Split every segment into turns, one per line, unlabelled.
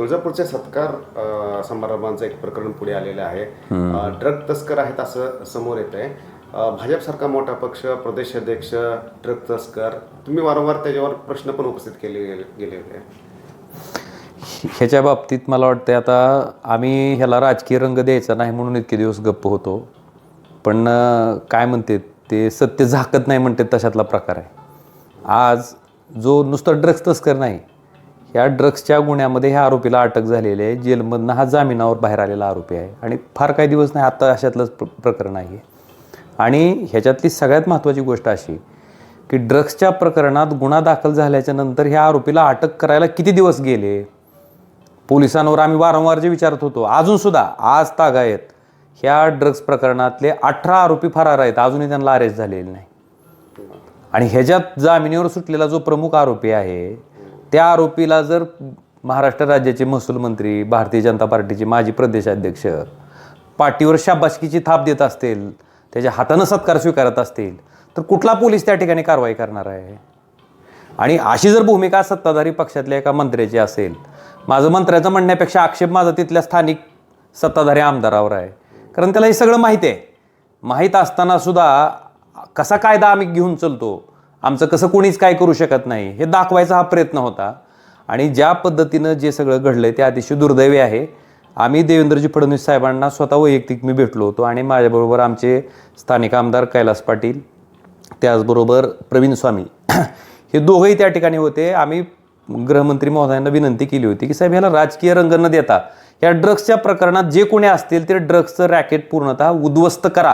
तुळजापूरच्या सत्कार समारंभांचं एक प्रकरण पुढे आलेलं आहे. ड्रग तस्कर आहेत असं समोर येत आहे भाजपसारखा मोठा पक्ष प्रदेशाध्यक्ष ड्रग तस्कर तुम्ही वारंवार त्याच्यावर प्रश्न पण उपस्थित केले गेले होते.
ह्याच्या बाबतीत मला वाटतं आता आम्ही ह्याला राजकीय रंग द्यायचा नाही म्हणून इतके दिवस गप्प होतो. पण काय म्हणते ते सत्य झाकत नाही म्हणते तशातला प्रकार आहे. आज जो नुसतं ड्रग्स तस्कर नाही ह्या ड्रग्सच्या गुन्ह्यामध्ये ह्या आरोपीला अटक झालेली आहे. जेलमधनं हा जामिनावर बाहेर आलेला आरोपी आहे. आणि फार काही दिवस नाही आता अशातलंच प्र प्रकरण आहे. आणि ह्याच्यातली सगळ्यात महत्त्वाची गोष्ट अशी की ड्रग्सच्या प्रकरणात गुन्हा दाखल झाल्याच्यानंतर ह्या आरोपीला अटक करायला किती दिवस गेले? पोलिसांवर आम्ही वारंवार जे विचारत होतो अजूनसुद्धा आज तागायत ह्या ड्रग्स प्रकरणातले अठरा आरोपी फरार आहेत अजूनही त्यांना अरेस्ट झालेले नाही. आणि ह्याच्यात जामिनीवर सुटलेला जो प्रमुख आरोपी आहे त्या आरोपीला जर महाराष्ट्र राज्याचे महसूल मंत्री भारतीय जनता पार्टीचे माजी प्रदेशाध्यक्ष पाठीवर शाबासकीची थाप देत असतील त्याच्या हातानं सत्कार स्वीकारत असतील तर कुठला पोलीस त्या ठिकाणी कारवाई करणार आहे? आणि अशी जर भूमिका सत्ताधारी पक्षातल्या एका मंत्र्याची असेल माझं मंत्र्याचं म्हणण्यापेक्षा आक्षेप माझा तिथल्या स्थानिक सत्ताधारी आमदारावर आहे. कारण त्याला हे सगळं माहीत आहे. माहीत असताना सुद्धा कसा कायदा आम्ही घेऊन चलतो? आमचं कसं कोणीच काय करू शकत नाही हे दाखवायचा हा प्रयत्न होता. आणि ज्या पद्धतीनं जे सगळं घडलंय ते अतिशय दुर्दैवी आहे. आम्ही देवेंद्रजी फडणवीस साहेबांना स्वतः वैयक्तिक मी भेटलो होतो आणि माझ्याबरोबर आमचे स्थानिक आमदार कैलास पाटील त्याचबरोबर प्रवीण स्वामी. हे दोघंही त्या ठिकाणी होते. आम्ही गृहमंत्री महोदयांना विनंती केली होती की साहेब ह्याला राजकीय रंग न देता या ड्रग्सच्या प्रकरणात जे कोणी असतील ते ड्रग्सचं रॅकेट पूर्णतः उद्ध्वस्त करा.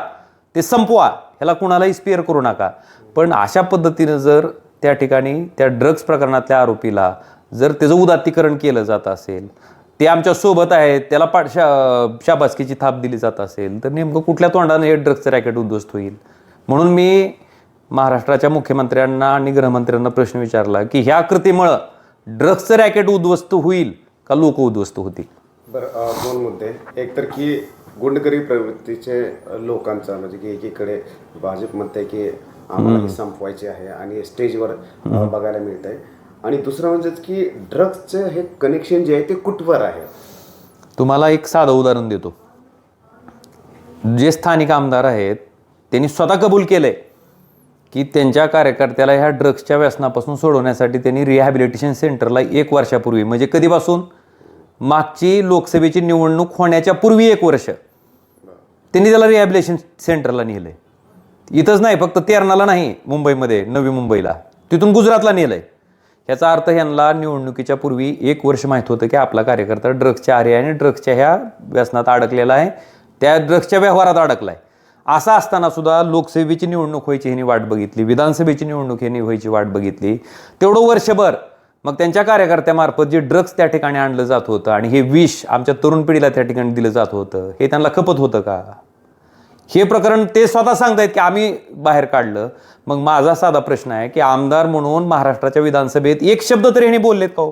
ते संपवा. ह्याला कुणालाही स्पेअर करू नका. पण अशा पद्धतीनं जर त्या ठिकाणी त्या ड्रग्स प्रकरणातल्या आरोपीला जर त्याचं उदात्तीकरण केलं जात असेल ते आमच्यासोबत आहेत त्याला पा शा शाबासकीची थाप दिली जात असेल तर नेमकं कुठल्या तोंडाने हे ड्रग्जचं रॅकेट उद्ध्वस्त होईल? म्हणून मी महाराष्ट्राच्या मुख्यमंत्र्यांना आणि गृहमंत्र्यांना प्रश्न विचारला की ह्या कृतीमुळं ड्रग्सचं रॅकेट उद्ध्वस्त होईल का लोक उद्ध्वस्त होतील?
बरं दोन मुद्दे. एक तर की गुंडगिरी प्रवृत्तीचे लोकांचा म्हणजे की एकीकडे भाजप म्हणते की आम्हाला संपवायचे आहे आणि स्टेजवर बघायला मिळत आहे आणि दुसरं म्हणजेच की ड्रग्सचं हे कनेक्शन जे आहे ते कुठवर आहे?
तुम्हाला एक साधं उदाहरण देतो. जे स्थानिक आमदार आहेत त्यांनी स्वतः कबूल केलंय की त्यांच्या कार्यकर्त्याला ह्या ड्रग्सच्या व्यसनापासून सोडवण्यासाठी त्यांनी रिहॅबिलिटेशन सेंटरला एक वर्षापूर्वी म्हणजे कधीपासून? मागची लोकसभेची निवडणूक होण्याच्या पूर्वी एक वर्ष. त्यांनी त्याला रिहॅबिलेशन सेंटरला नेलंय. इथंच नाही फक्त तेरणाला नाही मुंबईमध्ये नवी मुंबईला. तिथून गुजरातला नेलंय. याचा अर्थ ह्यांना निवडणुकीच्या पूर्वी एक वर्ष माहीत होतं की आपला कार्यकर्ता ड्रग्सच्या आरे आणि ड्रग्सच्या ह्या व्यसनात अडकलेला आहे. त्या ड्रग्सच्या व्यवहारात अडकलाय. असा असताना सुद्धा लोकसभेची निवडणूक व्हायची ह्यांनी वाट बघितली विधानसभेची निवडणूक ह्यांनी व्हायची वाट बघितली. तेवढं वर्षभर मग त्यांच्या कार्यकर्त्यामार्फत जे ड्रग्स त्या ठिकाणी आणलं जात होतं आणि हे विष आमच्या तरुण पिढीला त्या ठिकाणी दिलं जात होतं हे त्यांना खपत होतं का? हे प्रकरण ते स्वतः सांगतायत की आम्ही बाहेर काढलं. मग माझा साधा प्रश्न आहे की आमदार म्हणून महाराष्ट्राच्या विधानसभेत एक शब्द तरी ह्याने बोललेत का हो?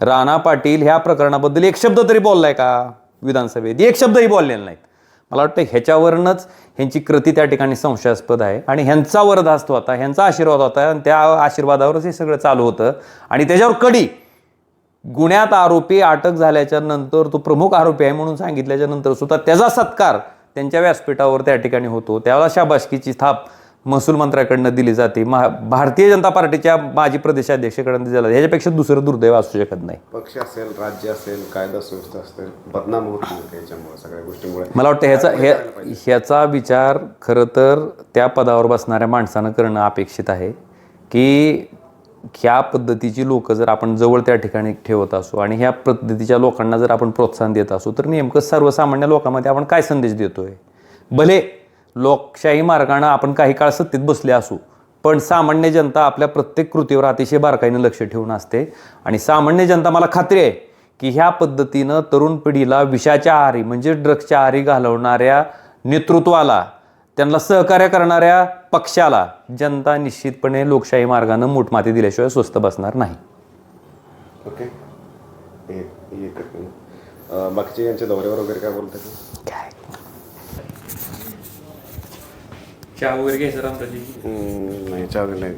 राणा पाटील ह्या प्रकरणाबद्दल एक शब्द तरी बोललाय का? विधानसभेत एक शब्दही बोललेला नाहीत. मला वाटतं ह्याच्यावरूनच ह्यांची कृती त्या ठिकाणी संशयास्पद आहे आणि ह्यांचा वरदास्त होता ह्यांचा आशीर्वाद होता आणि त्या आशीर्वादावरच हे सगळं चालू होतं. आणि त्याच्यावर कडी गुन्ह्यात आरोपी अटक झाल्याच्यानंतर तो प्रमुख आरोपी आहे म्हणून सांगितल्याच्या नंतर सुद्धा त्याचा सत्कार त्यांच्या व्यासपीठावर त्या ठिकाणी होतो. त्याला शाबासकीची थाप महसूल मंत्र्याकडनं दिली जाते. महा भारतीय जनता पार्टीच्या माजी प्रदेशाध्यक्षाकडनं दिली जाते. ह्याच्यापेक्षा दुसरं दुर्दैव असू शकत नाही.
पक्ष असेल राज्य असेल कायदा सुव्यवस्था असेल बदनाम होत नाही त्याच्यामुळे सगळ्या गोष्टीमुळे.
मला वाटतं ह्याचा ह्या ह्याचा विचार खरं तर त्या पदावर बसणाऱ्या माणसानं करणं अपेक्षित आहे. की ह्या पद्धतीची लोक जर आपण जवळ त्या ठिकाणी ठेवत असू आणि ह्या पद्धतीच्या लोकांना जर आपण प्रोत्साहन देत असू तर नेमकं सर्वसामान्य लोकांमध्ये आपण काय संदेश देतोय? भले लोकशाही मार्गानं आपण काही काळ सत्तेत बसले असू पण सामान्य जनता आपल्या प्रत्येक कृतीवर अतिशय बारकाईनं लक्ष ठेवून असते. आणि सामान्य जनता मला खात्री आहे की ह्या पद्धतीनं तरुण पिढीला विषाच्या आहारी म्हणजे ड्रग्सच्या आहारी घालवणाऱ्या नेतृत्वाला त्यांना सहकार्य करणाऱ्या पक्षाला जनता निश्चितपणे लोकशाही मार्गानं मूठमाती दिल्याशिवाय स्वस्त बसणार नाही.
ओके. बाकीचे यांच्या दौऱ्यावर वगैरे काय बोलतात?
काय?
चहा वगैरे घ्यायचं
नाही चहा नाही.